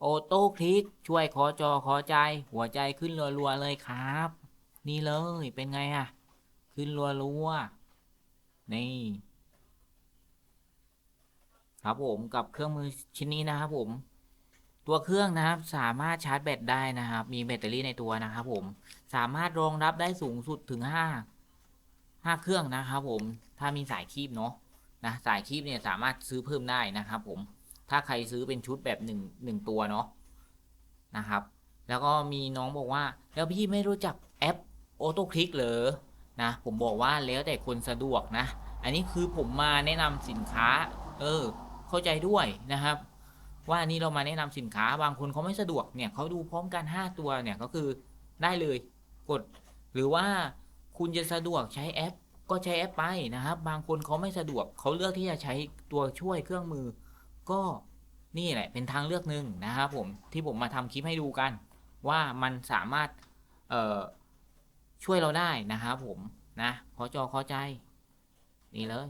โอโต้คลิกช่วยขอจอขอใจ หัวใจขึ้นรัวๆเลยครับ นี่เลยเป็นไงอะขึ้นรัวๆนี่ ครับผมกับเครื่องมือชิ้นนี้นะครับผม ตัวเครื่องนะครับสามารถชาร์จแบตได้นะครับ มีแบตเตอรี่ในตัวนะครับผมสามารถรองรับได้สูงสุดถึง5 5เครื่องนะครับผมถ้ามีสายคีบเนาะนะสายคีบเนี่ยสามารถซื้อเพิ่มได้นะครับผม ถ้าใครซื้อเป็นชุดแบบหนึ่งหนึ่งตัวเนาะนะครับ แล้วก็มีน้องบอกว่า แล้วพี่ไม่รู้จักแอปออโต้คลิกเหรอนะผมบอกว่าแล้วแต่คนสะดวกนะ อันนี้คือผมมาแนะนำสินค้า เออ เข้าใจด้วยนะครับ ว่านี่เรามาแนะนำสินค้าบางคนเขาไม่สะดวกเนี่ยเขาดูพร้อมกัน 5 ตัวเนี่ยก็คือได้เลยกด หรือว่าคุณจะสะดวกใช้แอป ก็ใช้แอปไปนะครับ บางคนเขาไม่สะดวกเขาเลือกที่จะใช้ตัวช่วยเครื่องมือ ก็นี่แหละเป็นทางเลือกหนึ่งนะครับผมที่ผมมาทำคลิปให้ดูกัน ว่ามันสามารถเช่วยเราได้นะครับผมนะขอจอขอใจ นี่เลย